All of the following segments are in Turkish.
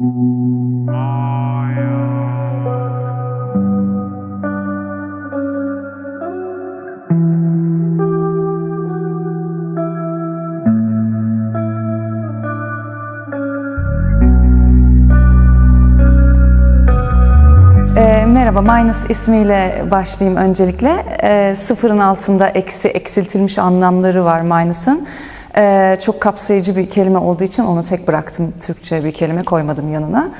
E, merhaba, Minus ismiyle başlayayım öncelikle. E, sıfırın altında eksi, eksiltilmiş anlamları var Minus'ın. E, çok kapsayıcı bir kelime olduğu için onu tek bıraktım. Türkçe bir kelime koymadım yanına.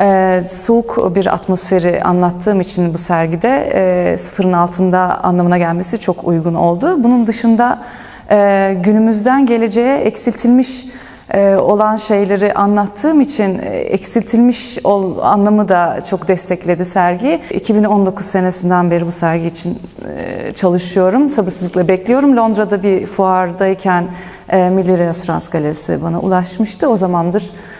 E, soğuk bir atmosferi anlattığım için bu sergide e, sıfırın altında anlamına gelmesi çok uygun oldu. Bunun dışında e, günümüzden geleceğe eksiltilmiş olan şeyleri anlattığım için e, eksiltilmiş ol, anlamı da çok destekledi sergi. 2019 senesinden beri bu sergi için e, çalışıyorum. Sabırsızlıkla bekliyorum. Londra'da bir fuardayken e, Milli Referans Galerisi bana ulaşmıştı. O zamandır e,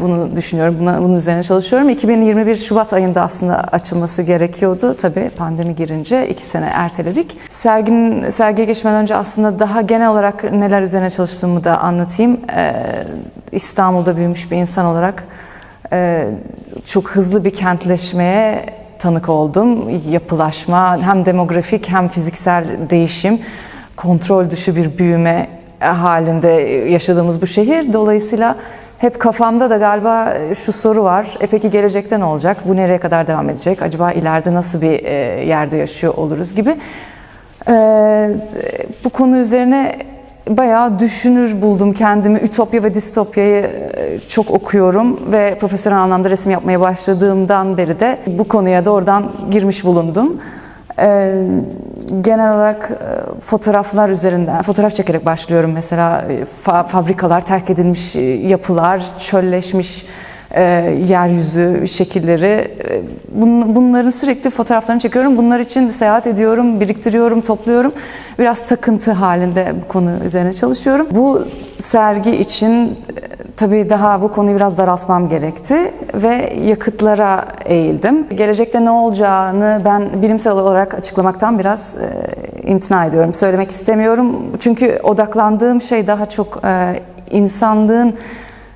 bunu düşünüyorum. Buna, bunun üzerine çalışıyorum. 2021 Şubat ayında aslında açılması gerekiyordu. Tabii pandemi girince iki sene erteledik. Serginin sergiye geçmeden önce aslında daha genel olarak neler üzerine çalıştığımı da anlatayım. E, İstanbul'da büyümüş bir insan olarak e, çok hızlı bir kentleşmeye tanık oldum. Yapılaşma, hem demografik hem fiziksel değişim, kontrol dışı bir büyüme halinde yaşadığımız bu şehir. Dolayısıyla hep kafamda da galiba şu soru var. E peki gelecekte ne olacak? Bu nereye kadar devam edecek? Acaba ileride nasıl bir e, yerde yaşıyor oluruz gibi. E, bu konu üzerine bayağı düşünür buldum kendimi. Ütopya ve distopyayı e, çok okuyorum ve profesyonel anlamda resim yapmaya başladığımdan beri de bu konuya doğrudan girmiş bulundum. Genel olarak e, fotoğraflar üzerinden, fotoğraf çekerek başlıyorum. Mesela E, fa- fabrikalar, terk edilmiş e, yapılar, çölleşmiş e, yeryüzü şekilleri. E, bun- bunların sürekli fotoğraflarını çekiyorum. Bunlar için seyahat ediyorum, biriktiriyorum, topluyorum. Biraz takıntı halinde bu konu üzerine çalışıyorum. Bu sergi için e, tabii daha bu konuyu biraz daraltmam gerekti ve yakıtlara eğildim. Gelecekte ne olacağını ben bilimsel olarak açıklamaktan biraz e, imtina ediyorum. Söylemek istemiyorum. Çünkü odaklandığım şey daha çok e, insanlığın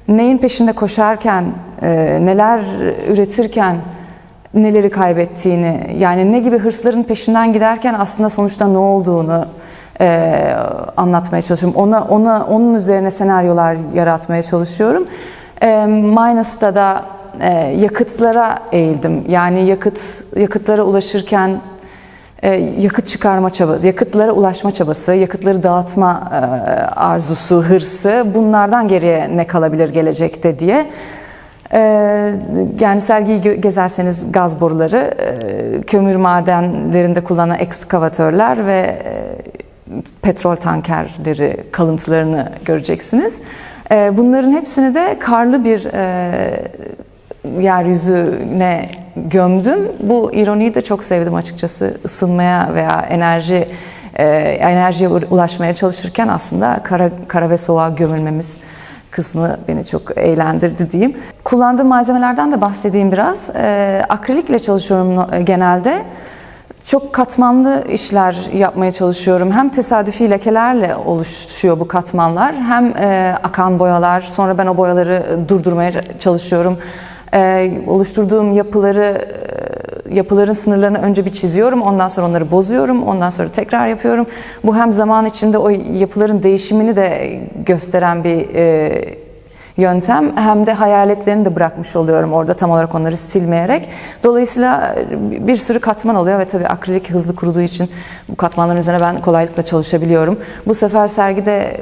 neyin peşinde koşarken, e, neler üretirken neleri kaybettiğini, yani ne gibi hırsların peşinden giderken aslında sonuçta ne olduğunu e, anlatmaya çalışıyorum. Ona, ona, onun üzerine senaryolar yaratmaya çalışıyorum. E, Minus'ta da e, yakıtlara eğildim. Yani yakıt yakıtlara ulaşırken yakıt çıkarma çabası, yakıtlara ulaşma çabası, yakıtları dağıtma e, arzusu, hırsı bunlardan geriye ne kalabilir gelecekte diye. E, yani sergiyi gezerseniz gaz boruları, e, kömür madenlerinde kullanılan ekskavatörler ve e, petrol tankerleri kalıntılarını göreceksiniz. E, bunların hepsini de karlı bir e, yeryüzüne gömdüm. Bu ironiyi de çok sevdim açıkçası. Isınmaya veya enerji e, enerjiye ulaşmaya çalışırken aslında kara, kara ve soğuğa gömülmemiz kısmı beni çok eğlendirdi diyeyim. Kullandığım malzemelerden de bahsedeyim biraz. E, akrilikle çalışıyorum no- genelde. Çok katmanlı işler yapmaya çalışıyorum. Hem tesadüfi lekelerle oluşuyor bu katmanlar, hem e, akan boyalar. Sonra ben o boyaları durdurmaya çalışıyorum. E, oluşturduğum yapıları, e, yapıların sınırlarını önce bir çiziyorum. Ondan sonra onları bozuyorum. Ondan sonra tekrar yapıyorum. Bu hem zaman içinde o yapıların değişimini de gösteren bir e, yöntem hem de hayaletlerini de bırakmış oluyorum orada tam olarak onları silmeyerek. Dolayısıyla bir sürü katman oluyor ve tabii akrilik hızlı kuruduğu için bu katmanların üzerine ben kolaylıkla çalışabiliyorum. Bu sefer sergide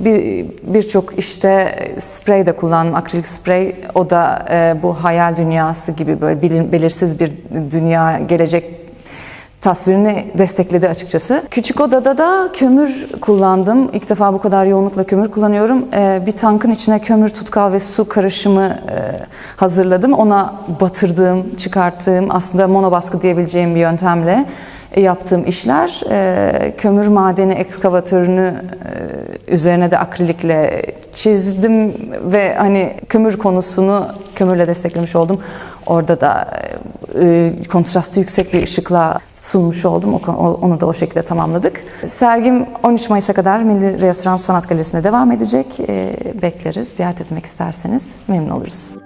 bir birçok işte sprey de kullandım. Akrilik sprey o da e, bu hayal dünyası gibi böyle belirsiz bir dünya gelecek tasvirini destekledi açıkçası. Küçük odada da kömür kullandım. İlk defa bu kadar yoğunlukla kömür kullanıyorum. Ee, bir tankın içine kömür, tutkal ve su karışımı e, hazırladım. Ona batırdığım, çıkarttığım aslında monobaskı diyebileceğim bir yöntemle yaptığım işler. Ee, kömür madeni ekskavatörünü e, üzerine de akrilikle çizdim ve hani kömür konusunu kömürle desteklemiş oldum. Orada da e, kontrastı yüksek bir ışıkla sunmuş oldum. Onu da o şekilde tamamladık. Sergim 13 Mayıs'a kadar Milli Restoran Sanat Galerisi'nde devam edecek. E, Bekleriz. Ziyaret etmek isterseniz memnun oluruz.